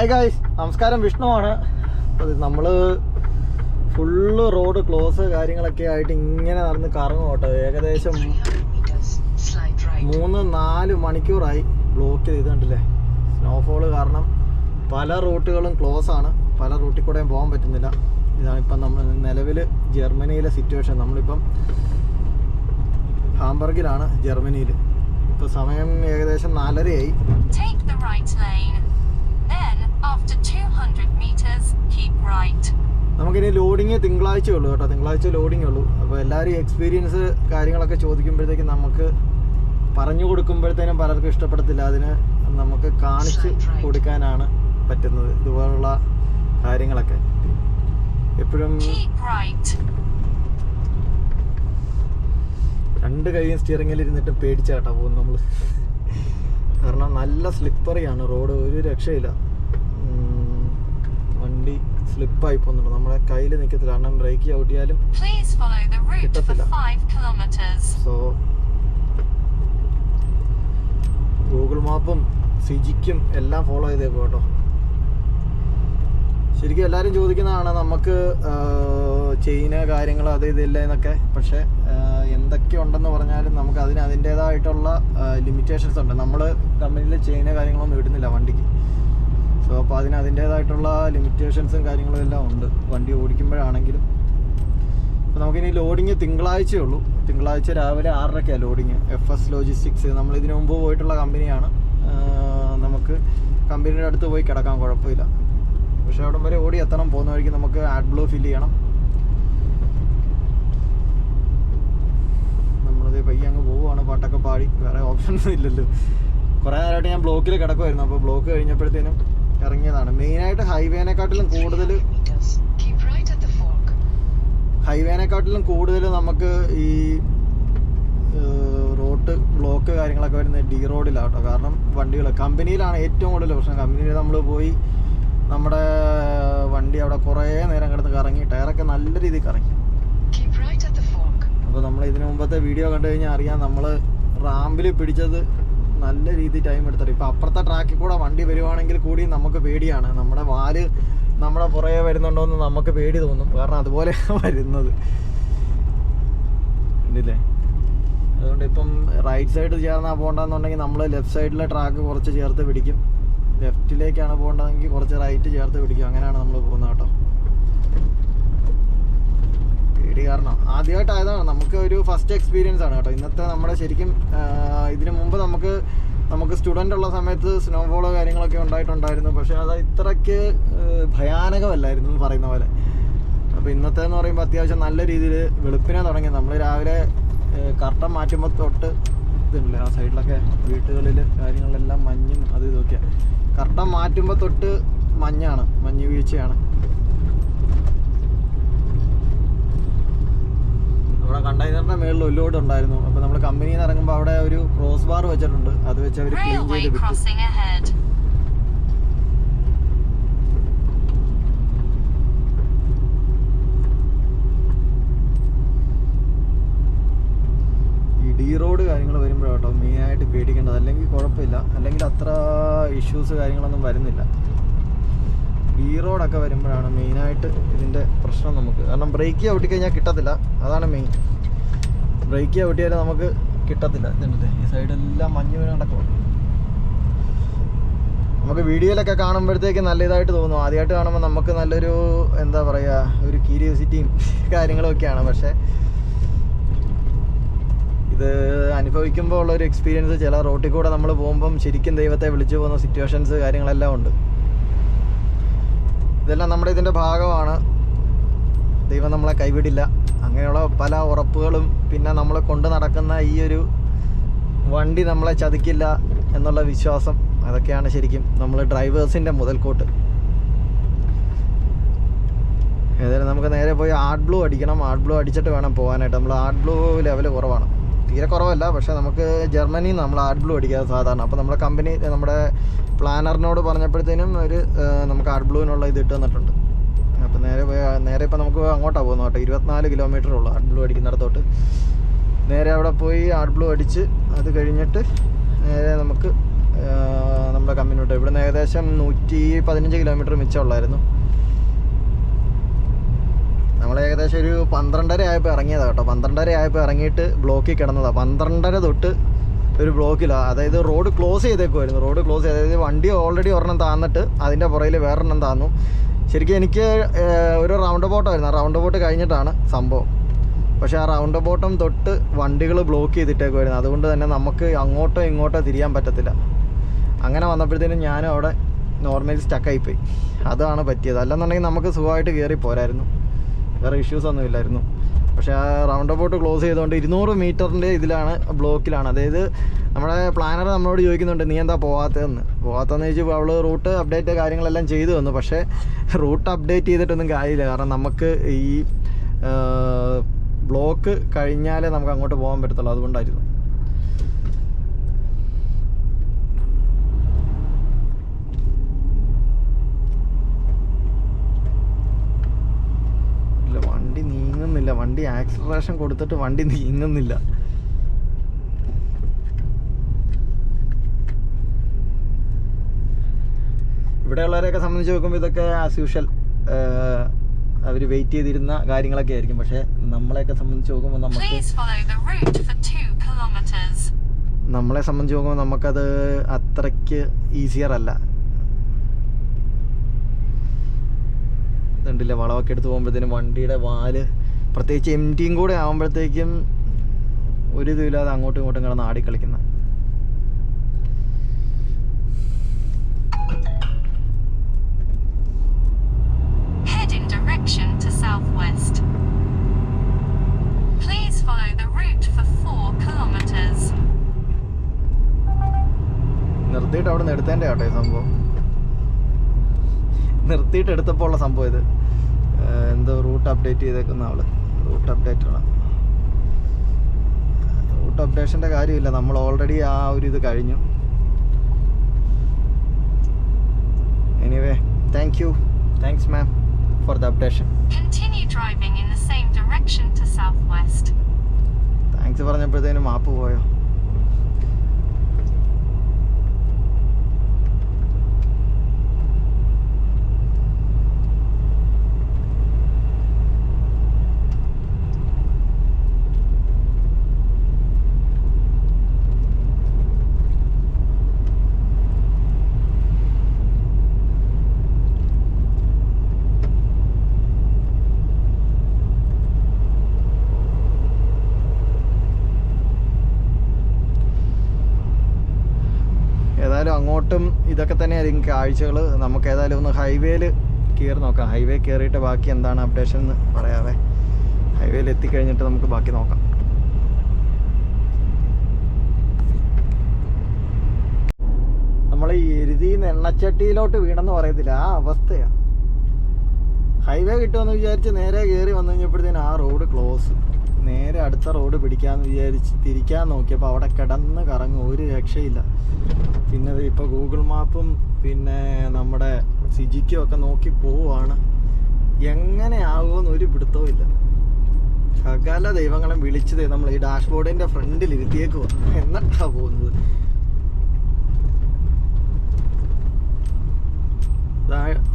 Hi guys നമസ്കാരം. വിഷ്ണുവാണ്. നമ്മൾ full road close കാര്യങ്ങളൊക്കെ ആയിട്ട് ഇങ്ങനെ നടന്ന് കറങ്ങും കേട്ടോ. ഏകദേശം മൂന്ന് നാല് മണിക്കൂറായി ബ്ലോക്ക് ചെയ്ത് കണ്ടില്ലേ? സ്നോഫോൾ കാരണം പല റൂട്ടുകളും ക്ലോസ് ആണ്. പല റൂട്ടിൽ കൂടെയും പോകാൻ പറ്റുന്നില്ല. ഇതാണ് ഇപ്പം നമ്മൾ നിലവിൽ ജർമ്മനിയിലെ സിറ്റുവേഷൻ നമ്മളിപ്പം ഹാംബർഗിലാണ് ജർമ്മനിയിൽ ഇപ്പോൾ സമയം ഏകദേശം നാലരയായി. നമുക്കിനി ലോഡിങ് തിങ്കളാഴ്ച ഉള്ളൂ കേട്ടോ. തിങ്കളാഴ്ച ലോഡിങ് ഉള്ളൂ. അപ്പോൾ എല്ലാവരും എക്സ്പീരിയൻസ് കാര്യങ്ങളൊക്കെ ചോദിക്കുമ്പോഴത്തേക്കും നമുക്ക് പറഞ്ഞു കൊടുക്കുമ്പോഴത്തേനും പലർക്കും ഇഷ്ടപ്പെടത്തില്ല. അതിന് നമുക്ക് കാണിച്ച് കൊടുക്കാനാണ് പറ്റുന്നത് ഇതുപോലുള്ള കാര്യങ്ങളൊക്കെ. എപ്പോഴും Keep right. രണ്ട് കൈയും സ്റ്റിയറിങ്ങിൽ ഇരുന്നിട്ട് പേടിച്ചാട്ടാ പോകുന്നു നമ്മൾ കാരണം നല്ല സ്ലിപ്പറിയാണ് റോഡ് ഒരു രക്ഷയില്ല. വണ്ടി സ്ലിപ്പായി പോകുന്നുണ്ട് നമ്മുടെ കയ്യിൽ നിൽക്കത്തില്ല കാരണം ബ്രേക്ക് ചവിട്ടിയാലും കിട്ടത്തില്ല. സോ ഗൂഗിൾ മാപ്പും സിജിക്കും എല്ലാം ഫോളോ ചെയ്തേക്കും കേട്ടോ. ശരിക്കും എല്ലാവരും ചോദിക്കുന്നതാണ് നമുക്ക് ചെയിന് കാര്യങ്ങൾ അത് ഇതില്ല എന്നൊക്കെ. പക്ഷേ എന്തൊക്കെ ഉണ്ടെന്ന് പറഞ്ഞാലും നമുക്ക് അതിന് അതിന്റേതായിട്ടുള്ള ലിമിറ്റേഷൻസ് ഉണ്ട്. നമ്മൾ കമ്പനിയിൽ ചെയിന് കാര്യങ്ങളൊന്നും ഇടുന്നില്ല വണ്ടിക്ക്. സോ അപ്പോൾ അതിന് അതിന്റേതായിട്ടുള്ള ലിമിറ്റേഷൻസും കാര്യങ്ങളും എല്ലാം ഉണ്ട്. വണ്ടി ഓടിക്കുമ്പോഴാണെങ്കിലും. അപ്പോൾ നമുക്കിനി ലോഡിങ് തിങ്കളാഴ്ചയേ ഉള്ളൂ. തിങ്കളാഴ്ച രാവിലെ ആറരയ്ക്കാണ് ലോഡിങ് എഫ് എസ് ലോജിസ്റ്റിക്സ് നമ്മൾ ഇതിനു മുമ്പ് പോയിട്ടുള്ള കമ്പനിയാണ്. നമുക്ക് കമ്പനിയുടെ അടുത്ത് പോയി കിടക്കാൻ കുഴപ്പമില്ല. പക്ഷേ അവിടം വരെ ഓടി എത്തണം. പോകുന്ന വഴിക്ക് നമുക്ക് ആഡ് ബ്ലൂ ഫില്ല് ചെയ്യണം. നമ്മളത് പയ്യെ അങ്ങ് പോവുകയാണ്. പാട്ടൊക്കെ പാടി. വേറെ ഓപ്ഷൻസ് ഇല്ലല്ലോ. കുറേ നേരമായിട്ട് ഞാൻ ബ്ലോക്കിൽ കിടക്കുമായിരുന്നു അപ്പോൾ ബ്ലോക്ക് കഴിഞ്ഞപ്പോഴത്തേനും ഇറങ്ങിയതാണ് മെയിനായിട്ട് ഹൈവേനെക്കാട്ടിലും കൂടുതൽ. ഹൈവേനെക്കാട്ടിലും കൂടുതൽ നമുക്ക് ഈ റോഡ് ബ്ലോക്ക് കാര്യങ്ങളൊക്കെ വരുന്നത് ഡി റോഡിലാണ് കേട്ടോ കാരണം വണ്ടികൾ കമ്പനിയിലാണ് ഏറ്റവും കൂടുതൽ പ്രശ്നം കമ്പനിയിൽ നമ്മൾ പോയി നമ്മുടെ വണ്ടി അവിടെ കുറേ നേരം കിടന്ന് കറങ്ങി ടയറൊക്കെ നല്ല രീതിയിൽ കറങ്ങി. അപ്പോൾ നമ്മൾ ഇതിനു മുമ്പത്തെ വീഡിയോ കണ്ടു കഴിഞ്ഞാൽ അറിയാം നമ്മൾ റാമ്പിൽ പിടിച്ചത് നല്ല രീതിയിൽ ടൈം എടുത്തിട്ട്. ഇപ്പം അപ്പുറത്തെ ട്രാക്കിൽ കൂടെ വണ്ടി വരുവാണെങ്കിൽ കൂടി നമുക്ക് പേടിയാണ്. നമ്മുടെ വാൽ നമ്മുടെ പുറകെ വരുന്നുണ്ടോ എന്ന് നമുക്ക് പേടി തോന്നും. കാരണം അതുപോലെ വരുന്നത്. ഉണ്ടല്ലേ അതുകൊണ്ട് ഇപ്പം റൈറ്റ് സൈഡ് ചേർന്നാൽ പോകണ്ടെന്നുണ്ടെങ്കിൽ നമ്മൾ ലെഫ്റ്റ് സൈഡിലെ ട്രാക്ക് കുറച്ച് ചേർത്ത് പിടിക്കും. ലെഫ്റ്റിലേക്കാണ് പോകേണ്ടതെങ്കിൽ കുറച്ച് റൈറ്റ് ചേർത്ത് പിടിക്കും. അങ്ങനെയാണ് നമ്മൾ പോകുന്നത് കേട്ടോ. പേടി കാരണം ആദ്യമായിട്ടായതാണ്. നമുക്ക് ഒരു ഫസ്റ്റ് എക്സ്പീരിയൻസ് ആണ് കേട്ടോ. ഇന്നത്തെ നമ്മുടെ ശരിക്കും ഇതിനു മുമ്പ് നമുക്ക് നമുക്ക് സ്റ്റുഡന്റ് ഉള്ള സമയത്ത് സ്നോഫോളോ കാര്യങ്ങളൊക്കെ ഉണ്ടായിട്ടുണ്ടായിരുന്നു. പക്ഷേ അത് ഇത്രയ്ക്ക് ഭയാനകമല്ലായിരുന്നു എന്ന് പറയുന്ന പോലെ. അപ്പോൾ ഇന്നത്തെ എന്ന് പറയുമ്പോൾ അത്യാവശ്യം നല്ല രീതിയിൽ വെളുപ്പിനെ തുടങ്ങി നമ്മൾ രാവിലെ കർട്ടൻ മാറ്റുമ്പോൾ തൊട്ട് ഇതുണ്ടല്ലേ ആ സൈഡിലൊക്കെ വീട്ടുകളിൽ കാര്യങ്ങളിലെല്ലാം മഞ്ഞും അത് ഇതൊക്കെയാണ് കർട്ടൻ മാറ്റുമ്പോൾ തൊട്ട് മഞ്ഞാണ് മഞ്ഞ് വീഴ്ചയാണ്. നമ്മുടെ കണ്ടെയ്നറിന്റെ മേളിൽ ഒല്ലോട് ഉണ്ടായിരുന്നു. അപ്പൊ നമ്മൾ കമ്പനിയിൽ നിന്ന് ഇറങ്ങുമ്പോൾ അവിടെ ഒരു ക്രോസ് ബാർ വെച്ചിട്ടുണ്ട്. അത് വെച്ച് അവർ ക്ലീൻ ചെയ്ത് വിട്ടു. ഈ ഡി റോഡ് കാര്യങ്ങൾ വരുമ്പോഴാട്ടോ മെയിനായിട്ട് പേടിക്കേണ്ടത്. അല്ലെങ്കിൽ കുഴപ്പമില്ല. അല്ലെങ്കിൽ അത്ര ഇഷ്യൂസ് കാര്യങ്ങളൊന്നും വരുന്നില്ല. ഡി റോഡൊക്കെ വരുമ്പോഴാണ് മെയിനായിട്ട് ഇതിന്റെ പ്രശ്നം നമുക്ക്. കാരണം ബ്രേക്ക് ചവിട്ടി കിട്ടത്തില്ല. അതാണ് മെയിൻ ബ്രേക്ക് ചവിട്ടിയാൽ നമുക്ക് കിട്ടത്തില്ല. ഇതിന്റെ ഈ സൈഡെല്ലാം മഞ്ഞ് വീണ് നടക്കും നമുക്ക് വീഡിയോയിലൊക്കെ കാണുമ്പോഴത്തേക്ക് നല്ല ഇതായിട്ട് തോന്നും. ആദ്യമായിട്ട് കാണുമ്പോൾ നമുക്ക് നല്ലൊരു എന്താ പറയുക ഒരു ക്യൂരിയോസിറ്റിയും കാര്യങ്ങളും ഒക്കെയാണ് പക്ഷേ ഇത് അനുഭവിക്കുമ്പോൾ ഉള്ള ഒരു എക്സ്പീരിയൻസ് ചില റോട്ടിൽ കൂടെ നമ്മൾ പോകുമ്പം ശരിക്കും ദൈവത്തെ വിളിച്ചു പോകുന്ന സിറ്റുവേഷൻസ് കാര്യങ്ങളെല്ലാം ഉണ്ട്. ഇതെല്ലാം നമ്മുടെ ഇതിന്റെ ഭാഗമാണ്. ദൈവം നമ്മളെ കൈവിടില്ല. അങ്ങനെയുള്ള പല ഉറപ്പുകളും പിന്നെ നമ്മളെ കൊണ്ട് നടക്കുന്ന ഈ ഒരു വണ്ടി നമ്മളെ ചതിക്കില്ല എന്നുള്ള വിശ്വാസം അതൊക്കെയാണ് ശരിക്കും നമ്മൾ ഡ്രൈവേഴ്സിന്റെ മുതൽക്കൂട്ട്. ഏതായാലും നമുക്ക് നേരെ പോയി ആർട്ട് ബ്ലൂ അടിക്കണം. ആർട്ട് ബ്ലൂ അടിച്ചിട്ട് വേണം പോകാനായിട്ട്. നമ്മൾ ആർട്ട് ബ്ലൂ ലെവൽ കുറവാണ്. തീരെ കുറവല്ല പക്ഷേ നമുക്ക് ജർമ്മനിയിൽ നമ്മൾ ആർട്ട് ബ്ലൂ അടിക്കാതെ സാധാരണ. അപ്പോൾ നമ്മുടെ കമ്പനി നമ്മുടെ പ്ലാനറിനോട് പറഞ്ഞപ്പോഴത്തേനും ഒരു നമുക്ക് ആർട്ട് ബ്ലൂവിനുള്ള ഇത് ഇട്ട് തന്നിട്ടുണ്ട്. അപ്പോൾ നേരെ നേരെ ഇപ്പോൾ നമുക്ക് അങ്ങോട്ടാണ് പോകുന്നത് കേട്ടോ. ഇരുപത്തിനാല് കിലോമീറ്റർ ഉള്ളൂ ആർട്ട് ബ്ലൂ അടിക്കുന്നിടത്തോട്ട്. നേരെ അവിടെ പോയി ആർട്ട് ബ്ലൂ അടിച്ച് അത് കഴിഞ്ഞിട്ട് നേരെ നമുക്ക് നമ്മുടെ കമ്പനി കമ്മ്യൂണിറ്റി ഇവിടുന്ന് ഏകദേശം നൂറ്റി പതിനഞ്ച് കിലോമീറ്റർ മിച്ചമുള്ളായിരുന്നു നമ്മൾ ഏകദേശം ഒരു പന്ത്രണ്ടര ആയപ്പോൾ ഇറങ്ങിയതാണ് കേട്ടോ. പന്ത്രണ്ടര ആയപ്പോൾ ഇറങ്ങിയിട്ട് ബ്ലോക്കിൽ കിടന്നതാണ് പന്ത്രണ്ടര തൊട്ട് ഒരു ബ്ലോക്കിലാണ് അതായത് റോഡ് ക്ലോസ് ചെയ്തേക്കുമായിരുന്നു റോഡ് ക്ലോസ് ചെയ്ത് അതായത് വണ്ടി ഓൾറെഡി ഒരെണ്ണം താന്നിട്ട് അതിന്റെ പുറയിൽ വേറൊരെണ്ണം താന്നു. ശരിക്കും എനിക്ക് ഒരു റൗണ്ട് ബോട്ടായിരുന്നു ആ റൗണ്ട് ബോട്ട് കഴിഞ്ഞിട്ടാണ് സംഭവം. പക്ഷേ ആ റൗണ്ട് ബോട്ടം തൊട്ട് വണ്ടികൾ ബ്ലോക്ക് ചെയ്തിട്ടേക്കുമായിരുന്നു അതുകൊണ്ട് തന്നെ നമുക്ക് അങ്ങോട്ടോ ഇങ്ങോട്ടോ തിരിയാൻ പറ്റത്തില്ല. അങ്ങനെ വന്നപ്പോഴത്തേനും ഞാനും അവിടെ നോർമലി സ്റ്റക്കായിപ്പോയി അതാണ് പറ്റിയത്. അല്ലെന്നുണ്ടെങ്കിൽ നമുക്ക് സുഖമായിട്ട് കയറി പോരായിരുന്നു. വേറെ ഇഷ്യൂസ് ഒന്നും ഇല്ലായിരുന്നു. പക്ഷേ ആ റൗണ്ട് അബൌട്ട് ക്ലോസ് ചെയ്തുകൊണ്ട് ഇരുന്നൂറ് മീറ്ററിന്റെ ഇതിലാണ് ബ്ലോക്കിലാണ് അതായത് നമ്മുടെ പ്ലാനർ നമ്മളോട് ചോദിക്കുന്നുണ്ട് നീ എന്താ പോകാത്തതെന്ന് പോകാത്തതെന്ന് ചോദിച്ചപ്പോൾ അവൾ റൂട്ട് അപ്ഡേറ്റ് കാര്യങ്ങളെല്ലാം ചെയ്തു തന്നു. പക്ഷേ റൂട്ട് അപ്ഡേറ്റ് ചെയ്തിട്ടൊന്നും കാര്യമില്ല. കാരണം നമുക്ക് ഈ ബ്ലോക്ക് കഴിഞ്ഞാലേ നമുക്ക് അങ്ങോട്ട് പോകാൻ പറ്റത്തുള്ളൂ. അതുകൊണ്ടായിരുന്നു ഇല്ല വണ്ടി നീങ്ങുന്നില്ല വണ്ടി ആക്സിലറേഷൻ കൊടുത്തിട്ട് വണ്ടി നീങ്ങുന്നില്ല ഇവിടെയുള്ളവരെയൊക്കെ സംബന്ധിച്ച് നോക്കുമ്പോൾ ഇതൊക്കെ ആസ് യൂഷ്വൽ അവർ വെയിറ്റ് ചെയ്തിരുന്ന കാര്യങ്ങളൊക്കെ ആയിരിക്കും. പക്ഷെ നമ്മളെയൊക്കെ സംബന്ധിച്ച് നോക്കുമ്പോൾ നമുക്ക്. നമ്മളെ സംബന്ധിച്ച് നോക്കുമ്പോൾ നമുക്കത് അത്രയ്ക്ക് ഈസിയർ അല്ല. ഇതുണ്ടല്ലേ വളമൊക്കെ എടുത്ത് പോകുമ്പോഴത്തേനും വണ്ടിയുടെ വാൽ പ്രത്യേകിച്ച് എം ടിയും കൂടെ ആകുമ്പോഴത്തേക്കും ഒരു ഇതുമില്ലാതെ അങ്ങോട്ടും ഇങ്ങോട്ടും കിടന്ന് ആടിക്കളിക്കുന്ന. നിർത്തിയിട്ട് അവിടെ നിന്ന് എടുത്തതിന്റെ കേട്ടോ ഈ സംഭവം. നിർത്തിയിട്ട് എടുത്തപ്പോൾ ഉള്ള സംഭവം ഇത്. എന്തോ റൂട്ട് അപ്ഡേറ്റ് ചെയ്തേക്കുന്ന അവൾ റൂട്ട് അപ്ഡേറ്റ് ആണ്. റൂട്ട് അപ്ഡേഷന്റെ കാര്യമില്ല. നമ്മൾ ഓൾറെഡി ആ ഒരു ഇത് കഴിഞ്ഞു. Anyway thank you thanks ma'am for the updation. Thanks പറഞ്ഞപ്പോഴത്തേനും map പോയോ ഏതായാലും അങ്ങോട്ടും ഇതൊക്കെ തന്നെയായിരിക്കും കാഴ്ചകൾ നമുക്ക് ഏതായാലും ഒന്ന് ഹൈവേയിൽ കയറി നോക്കാം. ഹൈവേ കയറിയിട്ട് ബാക്കി എന്താണ് അപ്ഡേഷൻ എന്ന് പറയാവേ. ഹൈവേയിൽ എത്തിക്കഴിഞ്ഞിട്ട് നമുക്ക് ബാക്കി നോക്കാം. നമ്മൾ ഈ എരുതിന്ന് എണ്ണച്ചട്ടിയിലോട്ട് വീണെന്ന് പറയത്തില്ല. ആ അവസ്ഥയാണ് ഹൈവേ കിട്ടുമെന്ന് വിചാരിച്ച് നേരെ കയറി വന്നു കഴിഞ്ഞപ്പോഴത്തേനും ആ റോഡ് ക്ലോസ് നേരെ അടുത്ത റോഡ് പിടിക്കാമെന്ന് വിചാരിച്ച് തിരിക്കാൻ നോക്കിയപ്പോൾ അവിടെ കിടന്ന് കറങ്ങും ഒരു രക്ഷയില്ല. പിന്നെ ഇപ്പോൾ ഗൂഗിൾ മാപ്പും പിന്നെ നമ്മുടെ സിജിക്കും ഒക്കെ നോക്കി പോവുകയാണ് എങ്ങനെ ആകുമെന്ന് ഒരു പിടുത്തവും ഇല്ല. സകല ദൈവങ്ങളെ വിളിച്ചത് നമ്മൾ ഈ ഡാഷ്ബോർഡിന്റെ ഫ്രണ്ടിൽ ഇരുത്തിയേക്കുവാ എന്നിട്ടാണ് പോകുന്നത്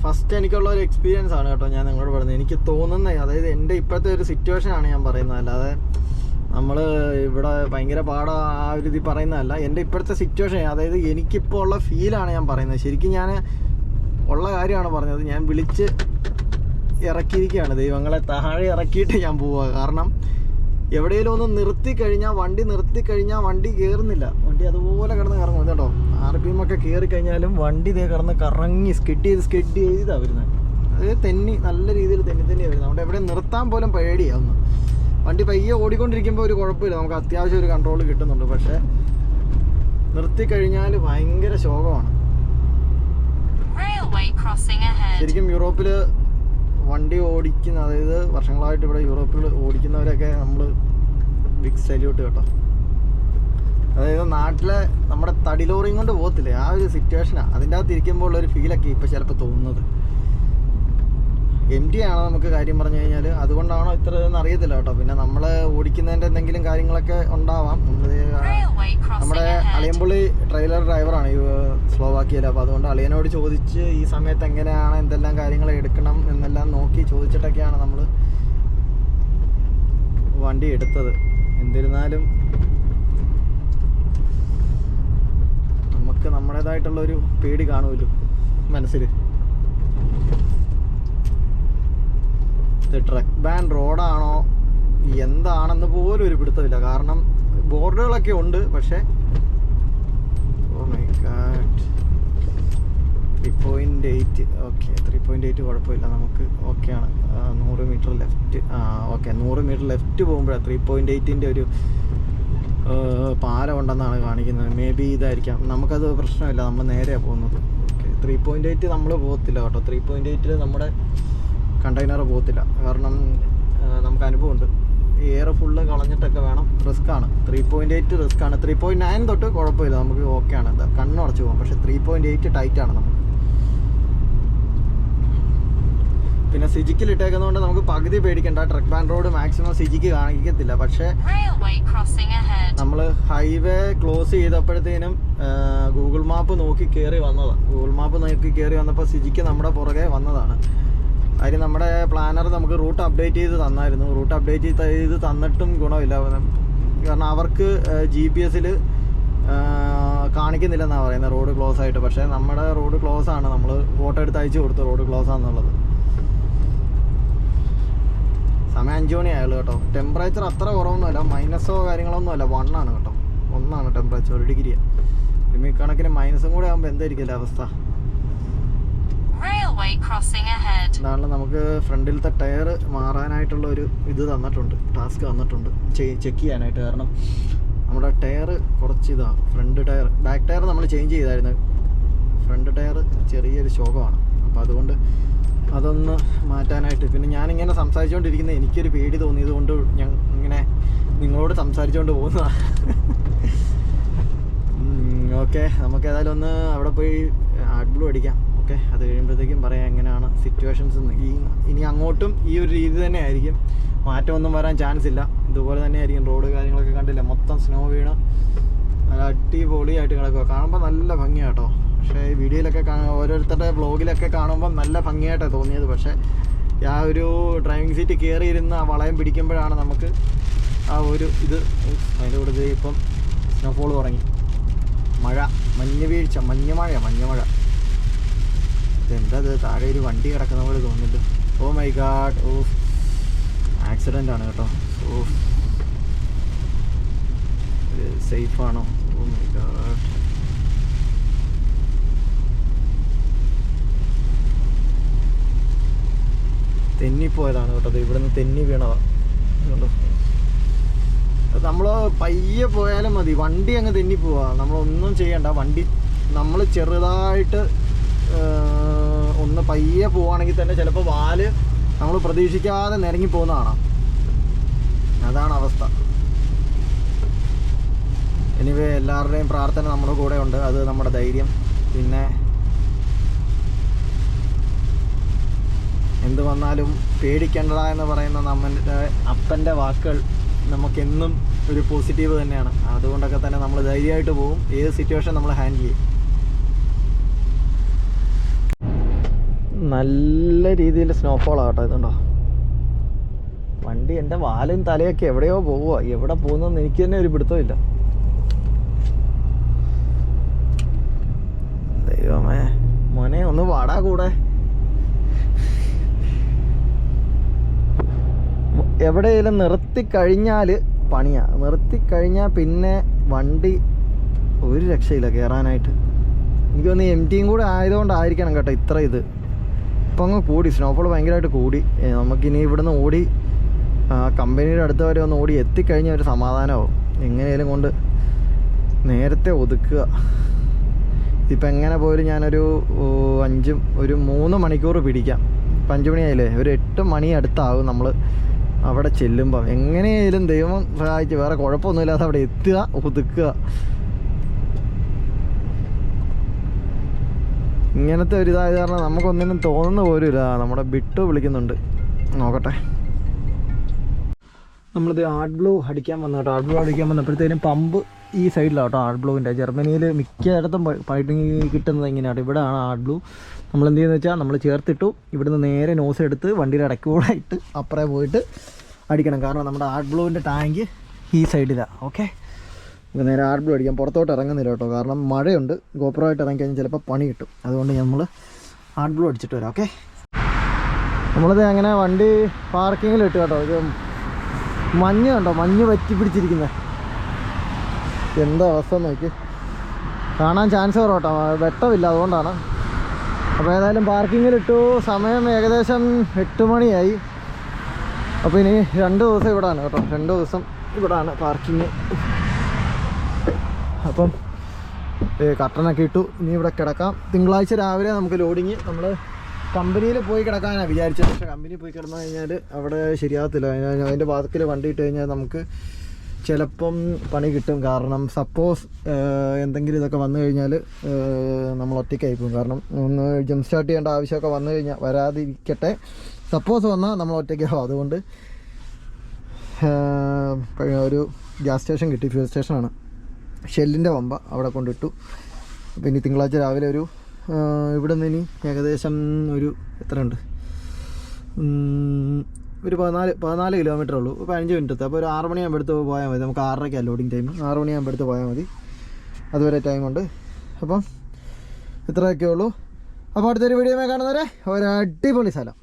ഫസ്റ്റ് എനിക്കുള്ള ഒരു എക്സ്പീരിയൻസ് ആണ് കേട്ടോ ഞാൻ നിങ്ങളോട് പറയുന്നത് എനിക്ക് തോന്നുന്നത് അതായത് എന്റെ ഇപ്പോഴത്തെ ഒരു സിറ്റുവേഷൻ ആണ് ഞാൻ പറയുന്നത്. അല്ലാതെ നമ്മൾ ഇവിടെ ഭയങ്കര പാട ആ ഒരു ഇത് പറയുന്നതല്ല. എന്റെ ഇപ്പോഴത്തെ സിറ്റുവേഷൻ അതായത് എനിക്കിപ്പോൾ ഉള്ള ഫീലാണ് ഞാൻ പറയുന്നത്. ശരിക്കും ഞാൻ ഉള്ള കാര്യമാണ് പറഞ്ഞത്. ഞാൻ വിളിച്ച് ഇറക്കിയിരിക്കുകയാണ്. ദൈവങ്ങളെ താഴെ ഇറക്കിയിട്ട് ഞാൻ പോവുക. കാരണം എവിടെയെങ്കിലും ഒന്ന് നിർത്തി കഴിഞ്ഞാൽ വണ്ടി നിർത്തി കഴിഞ്ഞാൽ വണ്ടി കയറുന്നില്ല വണ്ടി അതുപോലെ കിടന്ന് ഒക്കെ കയറി കഴിഞ്ഞാലും വണ്ടി ഇതേ കിടന്ന് കറങ്ങി സ്കിഡ് ചെയ്ത് സ്കിഡ് ചെയ്താണ് വരുന്നത് അത് തെന്നി നല്ല രീതിയിൽ തെന്നി തന്നെയാണ് വരുന്നത് അതുകൊണ്ട് എവിടെ നിർത്താൻ പോലും പേടിയാവുന്നു. വണ്ടി പയ്യെ ഓടിക്കൊണ്ടിരിക്കുമ്പോൾ ഒരു കുഴപ്പമില്ല. നമുക്ക് അത്യാവശ്യം ഒരു കൺട്രോൾ കിട്ടുന്നുണ്ട്. പക്ഷേ നിർത്തി കഴിഞ്ഞാൽ ഭയങ്കര ശോകമാണ്. ശരിക്കും യൂറോപ്പിൽ വണ്ടി ഓടിക്കുന്ന അതായത് വർഷങ്ങളായിട്ട് ഇവിടെ യൂറോപ്പിൽ ഓടിക്കുന്നവരൊക്കെ നമ്മൾ ബിഗ് സല്യൂട്ട് കേട്ടോ. അതായത് നാട്ടിലെ നമ്മുടെ തടി ലോറിയും കൊണ്ട് പോകത്തില്ലേ? ആ ഒരു സിറ്റുവേഷനാണ് അതിന്റെ അകത്ത് ഇരിക്കുമ്പോൾ ഉള്ള ഒരു ഫീലൊക്കെ ഇപ്പം ചിലപ്പോൾ തോന്നുന്നത്. എം ടി ആണ് നമുക്ക് കാര്യം പറഞ്ഞു കഴിഞ്ഞാൽ അതുകൊണ്ടാണോ ഇത്ര ഇതെന്ന് അറിയത്തില്ല കേട്ടോ. പിന്നെ നമ്മൾ ഓടിക്കുന്നതിന്റെ എന്തെങ്കിലും കാര്യങ്ങളൊക്കെ ഉണ്ടാവാം. നമ്മുടെ. അളിയമ്പുള്ളി ട്രെയിലർ ഡ്രൈവറാണ് ഈ സ്ലോവാക്കിയയിൽ അപ്പോൾ അതുകൊണ്ട് അളിയനോട് ചോദിച്ച് ഈ സമയത്ത് എങ്ങനെയാണ് എന്തെല്ലാം കാര്യങ്ങൾ എടുക്കണം എന്നെല്ലാം നോക്കി ചോദിച്ചിട്ടൊക്കെയാണ് നമ്മൾ വണ്ടി എടുത്തത്. എന്നിരുന്നാലും നമുക്ക് നമ്മുടേതായിട്ടുള്ള ഒരു പേടി കാണുമല്ലോ മനസ്സിൽ. ട്രക്ക് ബാൻ റോഡാണോ? എന്താണെന്ന് പോലും ഒരു പിടുത്തമില്ല. കാരണം ബോർഡുകളൊക്കെ ഉണ്ട് പക്ഷേ ഓ my three point eight okay three point eight കുഴപ്പമില്ല. നമുക്ക് ഓക്കെയാണ് നൂറ് മീറ്റർ ലെഫ്റ്റ് ഓക്കെ നൂറ് മീറ്റർ ലെഫ്റ്റ് പോകുമ്പോഴാണ് ത്രീ പോയിന്റ് എയ്റ്റിന്റെ ഒരു ആ, പാലം ഉണ്ടെന്നാണ് കാണിക്കുന്നത്. മേ ബി ഇതായിരിക്കാം. നമുക്കത് പ്രശ്നമില്ല. നമ്മൾ നേരെയാണ് പോകുന്നത്. ഓക്കെ ത്രീ പോയിന്റ് എയ്റ്റ് നമ്മൾ പോകത്തില്ല കേട്ടോ. ത്രീ പോയിന്റ് എയ്റ്റിൽ നമ്മുടെ കണ്ടെയ്നർ പോകത്തില്ല. കാരണം നമുക്ക് അനുഭവമുണ്ട്. എയർ ഫുള്ള് കളഞ്ഞിട്ടൊക്കെ വേണം. റിസ്ക് ആണ്. ത്രീ പോയിന്റ് എയ്റ്റ് റിസ്ക്കാണ് ത്രീ പോയിന്റ് നയൻ തൊട്ട് കുഴപ്പമില്ല. നമുക്ക് ഓക്കെ എന്താ കണ്ണുടച്ച് പോകാം. പക്ഷേ ത്രീ പോയിന്റ് എയ്റ്റ് ടൈറ്റാണ് നമുക്ക്. പിന്നെ സിജിക്കിൽ ഇട്ടേക്കുന്നതുകൊണ്ട് നമുക്ക് പകുതി പേടിക്കണ്ട. ട്രക്ക് ബാൻ റോഡ് മാക്സിമം സിജിക്ക് കാണിക്കത്തില്ല. പക്ഷേ. നമ്മൾ ഹൈവേ ക്ലോസ് ചെയ്തപ്പോഴത്തേനും ഗൂഗിൾ മാപ്പ് നോക്കി കയറി വന്നതാണ് ഗൂഗിൾ മാപ്പ് നോക്കി കയറി വന്നപ്പോൾ സിജിക്ക് നമ്മുടെ പുറകെ വന്നതാണ്. അതിന് നമ്മുടെ പ്ലാനർ നമുക്ക് റൂട്ട് അപ്ഡേറ്റ് ചെയ്ത് തന്നായിരുന്നു. റൂട്ട് അപ്ഡേറ്റ് ചെയ്ത് തന്നിട്ടും ഗുണമില്ല. കാരണം അവർക്ക് ജി പി എസിൽ കാണിക്കുന്നില്ലെന്നാണ് പറയുന്നത്. റോഡ് ക്ലോസ് ആയിട്ട്. പക്ഷേ നമ്മുടെ റോഡ് ക്ലോസ് ആണ്. നമ്മൾ ഫോട്ടോ എടുത്ത് അയച്ചു കൊടുത്തു. റോഡ് ക്ലോസ് ആണെന്നുള്ളത്. സമയം അഞ്ച് മണി ആയുള്ളൂ കേട്ടോ. ടെമ്പറേച്ചർ അത്ര കുറവൊന്നും അല്ല മൈനസോ കാര്യങ്ങളൊന്നുമല്ല വൺ ആണ് കേട്ടോ. ഒന്നാണ് ടെമ്പറേച്ചർ ഒരു ഡിഗ്രിയാണ് പിന്നെ ഇക്കണക്കിന് മൈനസും കൂടെ ആകുമ്പോൾ എന്തായിരിക്കില്ല അവസ്ഥ. എന്താണ് നമുക്ക് ഫ്രണ്ടിലത്തെ ടയർ മാറാനായിട്ടുള്ള ഒരു ഇത് തന്നിട്ടുണ്ട്. ടാസ്ക് തന്നിട്ടുണ്ട്. ചെക്ക് ചെയ്യാനായിട്ട് കാരണം നമ്മുടെ ടയർ കുറച്ച് ഇതാണ് ഫ്രണ്ട് ടയർ ബാക്ക് ടയർ നമ്മൾ ചേഞ്ച് ചെയ്തായിരുന്നു. ഫ്രണ്ട് ടയർ ചെറിയൊരു ശോകമാണ്. അപ്പോൾ അതുകൊണ്ട് അതൊന്ന് മാറ്റാനായിട്ട്. പിന്നെ ഞാനിങ്ങനെ സംസാരിച്ചുകൊണ്ടിരിക്കുന്ന എനിക്കൊരു പേടി തോന്നിയത് കൊണ്ട് ഞാൻ ഇങ്ങനെ നിങ്ങളോട് സംസാരിച്ചുകൊണ്ട് പോകുന്നതാണ് ഓക്കെ. നമുക്ക് ഏതായാലും ഒന്ന് അവിടെ പോയി ആഡ്ബ്ലൂ അടിക്കാം. ഓക്കെ. അത് കഴിയുമ്പോഴത്തേക്കും പറയാം എങ്ങനെയാണ് സിറ്റുവേഷൻസ് ഈ ഇനി അങ്ങോട്ടും ഈ ഒരു രീതി തന്നെ ആയിരിക്കും. മാറ്റമൊന്നും വരാൻ ചാൻസ് ഇല്ല. ഇതുപോലെ തന്നെ ആയിരിക്കും. റോഡ് കാര്യങ്ങളൊക്കെ കണ്ടില്ല? മൊത്തം സ്നോ വീണ്. നല്ല അടിപൊളിയായിട്ട് കിടക്കുക കാണുമ്പോൾ നല്ല ഭംഗിയാണ് കേട്ടോ പക്ഷേ വീഡിയോയിലൊക്കെ ഓരോരുത്തരുടെ വ്ളോഗിലൊക്കെ കാണുമ്പോൾ നല്ല ഭംഗിയായിട്ടാണ് തോന്നിയത്. പക്ഷേ ആ ഒരു ഡ്രൈവിംഗ് സീറ്റ് കയറിയിരുന്ന് ആ വളയം പിടിക്കുമ്പോഴാണ് നമുക്ക് ആ ഒരു ഇത്. അതിന്റെ കൂടെ ഇപ്പം സ്നോഫോൾ തുടങ്ങി. മഴ മഞ്ഞ് വീഴ്ച മഞ്ഞ് മഴ മഞ്ഞ് മഴ. ഇതെന്താ ഇത്? താഴെ ഒരു വണ്ടി കിടക്കുന്ന പോലെ തോന്നുന്നുണ്ട്. Oh my god oh accident ആണ് കേട്ടോ. ഓ സേഫ് ആണോ? ഓ മൈ ഗാഡ് തെന്നിപ്പോയതാണ് കേട്ടോ. ദേ ഇവിടുന്ന് തെന്നി വീണതാണ് നമ്മൾ പയ്യെ പോയാലും മതി. വണ്ടി അങ്ങ് തെന്നി പോവാ നമ്മളൊന്നും ചെയ്യണ്ട. വണ്ടി നമ്മൾ ചെറുതായിട്ട് ഒന്ന് പയ്യെ പോവാണെങ്കിൽ തന്നെ ചിലപ്പോൾ വാൽ നമ്മൾ പ്രതീക്ഷിക്കാതെ നിരങ്ങി പോകുന്നതാണ്. അതാണ് അവസ്ഥ. എനിവേ എല്ലാവരുടെയും പ്രാർത്ഥന നമ്മുടെ കൂടെ ഉണ്ട് അത് നമ്മുടെ ധൈര്യം. പിന്നെ എന്ത് വന്നാലും പേടിക്കേണ്ട എന്ന് പറയുന്ന നമ്മുടെ അപ്പന്റെ വാക്കുകൾ നമുക്കെന്നും ഒരു പോസിറ്റീവ് തന്നെയാണ്. അതുകൊണ്ടൊക്കെ തന്നെ നമ്മൾ ധൈര്യമായിട്ട് പോകും ഏത് സിറ്റുവേഷൻ നമ്മൾ ഹാൻഡിൽ ചെയ്യും. നല്ല രീതിയിൽ സ്നോഫോൾ ആകട്ടോ ഇതുണ്ടോ? വണ്ടി എന്റെ വാലും തലയൊക്കെ എവിടെയോ പോവുക എവിടെ പോകുന്നതെന്ന് എനിക്ക് തന്നെ ഒരു പിടുത്തമില്ല ദൈവമേ. മോനെ ഒന്ന് വാടാ കൂടെ. എവിടെയെങ്കിലും നിർത്തിക്കഴിഞ്ഞാൽ പണിയാ. നിർത്തിക്കഴിഞ്ഞാൽ പിന്നെ വണ്ടി ഒരു രക്ഷയില്ല കയറാനായിട്ട് എനിക്ക് തോന്നുന്നു എം ടിയും കൂടെ ആയതുകൊണ്ടായിരിക്കണം കേട്ടോ ഇത്ര ഇത്. ഇപ്പം അങ്ങ് കൂടി. സ്നോഫോൾ ഭയങ്കരമായിട്ട് കൂടി. നമുക്കിനി ഇവിടുന്ന് ഓടി കമ്പനിയുടെ അടുത്ത് വരെ ഒന്ന് ഓടി എത്തിക്കഴിഞ്ഞാൽ ഒരു സമാധാനമാവും. എങ്ങനെയും കൊണ്ട് നേരത്തെ ഒതുക്കുക. ഇപ്പം എങ്ങനെ പോയാലും ഞാനൊരു അഞ്ചും ഒരു മൂന്ന് മണിക്കൂർ പിടിക്കാം. ഇപ്പം അഞ്ച് മണിയായില്ലേ? ഒരു എട്ട് മണി അടുത്താകും നമ്മൾ അവിടെ ചെല്ലുമ്പം എങ്ങനെയായാലും ദൈവം സഹായിച്ച് വേറെ കുഴപ്പമൊന്നുമില്ലാതെ അവിടെ എത്തുക ഒതുക്കുക. ഇങ്ങനത്തെ ഒരു ഇതായത് കാരണം നമുക്കൊന്നിനും തോന്നുന്ന പോലും ഇല്ല നമ്മുടെ ബിട്ടു വിളിക്കുന്നുണ്ട്. നോക്കട്ടെ. നമ്മളിത് ആർട്ട് ബ്ലൂ അടിക്കാൻ വന്നു കേട്ടോ. ആർട്ട് ബ്ലൂ അടിക്കാൻ വന്നപ്പോഴത്തേനും പമ്പ് ഈ സൈഡിലാണ് കേട്ടോ ആർട്ട് ബ്ലൂവിന്റെ ജർമ്മനിയിൽ മിക്കയിടത്തും പൈപ്പിംഗ് കിട്ടുന്നത് ഇങ്ങനെയാണ് ഇവിടെയാണ് ആർട്ട് ബ്ലൂ നമ്മൾ എന്ത് ചെയ്യുന്നത് വെച്ചാൽ നമ്മൾ ചേർത്തിട്ടു ഇവിടുന്ന് നേരെ നോസ് എടുത്ത് വണ്ടിയുടെ ഇടയ്ക്കൂടെ ഇട്ട് അപ്പുറേ പോയിട്ട് അടിക്കണം. കാരണം നമ്മുടെ ആർട്ട് ബ്ലൂവിന്റെ ടാങ്ക് ഈ സൈഡിലാണ് ഓക്കെ നമുക്ക് നേരെ ആർട്ട് ബ്ലൂ അടിക്കാം. പുറത്തോട്ട് ഇറങ്ങുന്നില്ല കേട്ടോ. കാരണം മഴയുണ്ട്. ഗോപുരമായിട്ട് ഇറങ്ങിക്കഴിഞ്ഞാൽ ചിലപ്പോൾ പണി കിട്ടും. അതുകൊണ്ട് നമ്മൾ ആർട്ട് ബ്ലൂ അടിച്ചിട്ട് വരാം. ഓക്കെ നമ്മളിത് അങ്ങനെ വണ്ടി പാർക്കിങ്ങിൽ ഇട്ട് കേട്ടോ. ഇത് മഞ്ഞ് കണ്ടോ? മഞ്ഞ് പറ്റി പിടിച്ചിരിക്കുന്നത് എന്താ അവസ്ഥ നോക്കി. കാണാൻ ചാൻസ് കുറവട്ടോ. വെട്ടമില്ല അതുകൊണ്ടാണ്. അപ്പോൾ ഏതായാലും പാർക്കിങ്ങിലിട്ടു. സമയം ഏകദേശം എട്ട് മണിയായി. അപ്പോൾ ഇനി രണ്ട് ദിവസം ഇവിടാണ് കേട്ടോ. രണ്ട് ദിവസം ഇവിടാണ് പാർക്കിങ്. അപ്പം കട്ടനൊക്കെ ഇട്ടു. ഇനി ഇവിടെ കിടക്കാം. തിങ്കളാഴ്ച രാവിലെ നമുക്ക് ലോഡിങ് നമ്മൾ കമ്പനിയിൽ പോയി കിടക്കാനാണ് വിചാരിച്ചത്. പക്ഷേ കമ്പനിയിൽ പോയി കിടന്നു കഴിഞ്ഞാൽ അവിടെ ശരിയാകത്തില്ല. അതിന്റെ വാതിക്കൽ വണ്ടി ഇട്ട് കഴിഞ്ഞാൽ നമുക്ക് ചിലപ്പം പണി കിട്ടും. കാരണം സപ്പോസ് എന്തെങ്കിലും ഇതൊക്കെ വന്നു കഴിഞ്ഞാൽ നമ്മൾ ഒറ്റയ്ക്കായി പോകും കാരണം ഒന്ന് ജംപ് സ്റ്റാർട്ട് ചെയ്യേണ്ട ആവശ്യമൊക്കെ വന്നു കഴിഞ്ഞാൽ വരാതിരിക്കട്ടെ. സപ്പോസ് വന്നാൽ നമ്മൾ ഒറ്റയ്ക്കാവും അതുകൊണ്ട് ഒരു ഗ്യാസ് സ്റ്റേഷൻ കിട്ടി. ഫ്യൂൽ സ്റ്റേഷനാണ് ഷെല്ലിന്റെ പമ്പ അവിടെ കൊണ്ടിട്ടു. പിന്നെ തിങ്കളാഴ്ച രാവിലെ ഒരു ഇവിടെ നിന്ന് ഇനി ഏകദേശം ഒരു എത്രയുണ്ട്? ഒരു പതിനാല് പതിനാല് കിലോമീറ്റർ ഉള്ളൂ. ഇപ്പോൾ അഞ്ച് മിനിറ്റത്തെ അപ്പോൾ ഒരു ആറ് മണിയാകുമ്പോൾ എടുത്ത് പോയാൽ മതി. നമുക്ക് ആറരയ്ക്ക് ലോഡിങ് ടൈം ആറ് മണിയാകുമ്പോൾ എടുത്ത് പോയാൽ മതി. അതുവരെ ടൈമുണ്ട് അപ്പം ഇത്രയൊക്കെ ഉള്ളൂ. അപ്പോൾ അടുത്തൊരു വീഡിയോ കാണുന്നവരെ ഒരു അടിപൊളി സ്ഥലം.